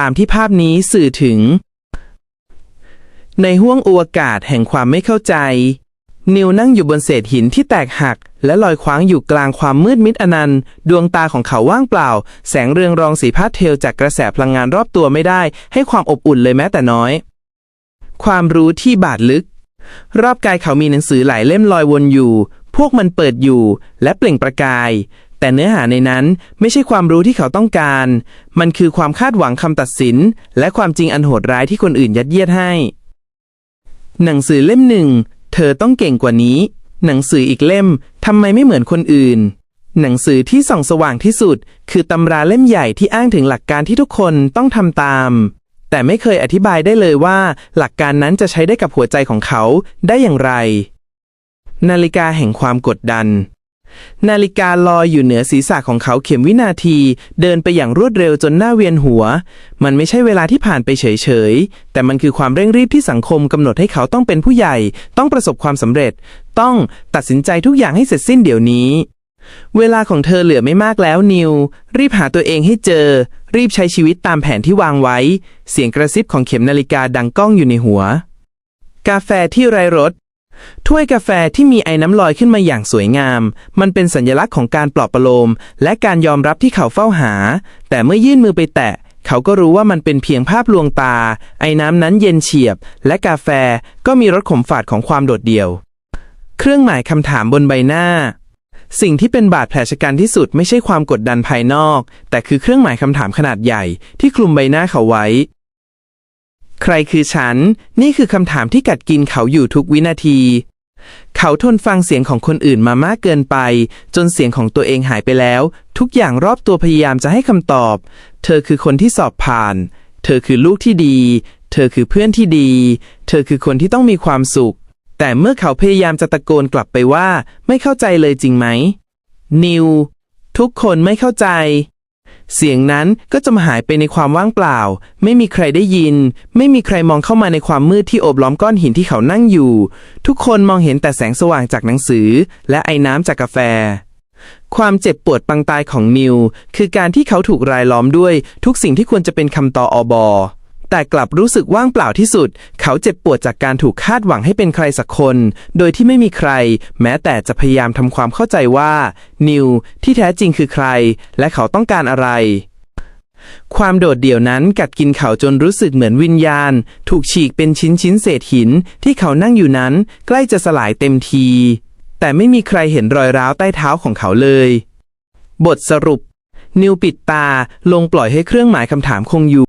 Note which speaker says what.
Speaker 1: ตามที่ภาพนี้สื่อถึง ในห้วงอวกาศแห่งความไม่เข้าใจ นิวนั่งอยู่บนเศษหินที่แตกหัก และลอยคว้างอยู่กลางความมืดมิดอนันต์ ดวงตาของเขาว่างเปล่า แสงเรืองรองสีพาสเทลจากกระแสพลังงานรอบตัวไม่ได้ ให้ความอบอุ่นเลยแม้แต่น้อย ความรู้ที่บาดลึก รอบกายเขามีหนังสือหลายเล่มลอยวนอยู่ พวกมันเปิดอยู่ และเปล่งประกาย แต่เนื้อหาในนั้นไม่ใช่ความรู้ที่เขาต้องการ มันคือความคาดหวังคำตัดสิน และความจริงอันโหดร้ายที่คนอื่นยัดเยียดให้ หนังสือเล่มหนึ่ง เธอต้องเก่งกว่านี้ หนังสืออีกเล่มทำไมไม่เหมือนคนอื่น หนังสือที่ส่องสว่างที่สุด คือตำราเล่มใหญ่ที่อ้างถึงหลักการที่ทุกคนต้องทำตาม แต่ไม่เคยอธิบายได้เลยว่า หลักการนั้นจะใช้ได้กับหัวใจของเขาได้อย่างไร นาฬิกาแห่งความกดดัน นาฬิกาลอยอยู่เหนือศีรษะของเขาเข็มวินาที เดินไปอย่างรวดเร็วจนหน้าเวียนหัว มันไม่ใช่เวลาที่ผ่านไปเฉยๆ แต่มันคือความเร่งรีบที่สังคมกำหนดให้เขาต้องเป็นผู้ใหญ่ ต้องประสบความสำเร็จ ต้องตัดสินใจทุกอย่างให้เสร็จสิ้นเดี๋ยวนี้ เวลาของเธอเหลือไม่มากแล้วนิว รีบหาตัวเองให้เจอ รีบใช้ชีวิตตามแผนที่วางไว้ เสียงกระซิบของเข็มนาฬิกาดังก้องอยู่ในหัว กาแฟที่ไรรส ถ้วยกาแฟที่มีไอ้น้ำลอยขึ้นมาอย่างสวยงาม มันเป็นสัญลักษณ์ของการปลอบประโลม และการยอมรับที่เขาเฝ้าหา แต่เมื่อยื่นมือไปแตะ เขาก็รู้ว่ามันเป็นเพียงภาพลวงตา ไอ้น้ำนั้นเย็นเฉียบ และกาแฟก็มีรสขมฝาดของความโดดเดี่ยว เครื่องหมายคำถามบนใบหน้า สิ่งที่เป็นบาดแผลชะกันที่สุดไม่ใช่ความกดดันภายนอก แต่คือเครื่องหมายคำถามขนาดใหญ่ที่คลุมใบหน้าเขาไว้ รคือฉัน นี่คือคำถามที่กัดกินเขาอยู่ทุกวินาที เขาทนฟังเสียงของคนอื่นมามากเกินไป จนเสียงของตัวเองหายไปแล้ว ทุกอย่างรอบตัวพยายามจะให้คำตอบ เธอคือคนที่สอบผ่าน เธอคือลูกที่ดี เธอคือเพื่อนที่ดี เธอคือคนที่ต้องมีความสุข แต่เมื่อเขาพยายามจะตะโกนกลับไปว่า ไม่เข้าใจเลยจริงไหมนิว ทุกคนไม่เข้าใจ เสียงนั้นก็จะหายไปในความว่างเปล่า ไม่มีใครได้ยิน ไม่มีใครมองเข้ามาในความมืดที่โอบล้อมก้อนหินที่เขานั่งอยู่ ทุกคนมองเห็นแต่แสงสว่างจากหนังสือ และไอ้น้ำจากกาแฟ ความเจ็บปวดปังตายของนิว คือการที่เขาถูกรายล้อมด้วยทุกสิ่งที่ควรจะเป็นคำตออบอ แต่กลับรู้สึกว่างเปล่าที่สุด เขาเจ็บปวดจากการถูกคาดหวังให้เป็นใครสักคน โดยที่ไม่มีใคร แม้แต่จะพยายามทำความเข้าใจว่า นิวที่แท้จริงคือใคร และเขาต้องการอะไรความโดดเดี่ยวนั้นกัดกินเขาจนรู้สึกเหมือนวิญญาณ ถูกฉีกเป็นชิ้นชิ้นเศษหิน ที่เขานั่งอยู่นั้น ใกล้จะสลายเต็มที แต่ไม่มีใครเห็นรอยร้าวใต้เท้าของเขาเลย บทสรุป นิวปิดตาลงปล่อยให้เครื่องหมายคำถามคงอยู่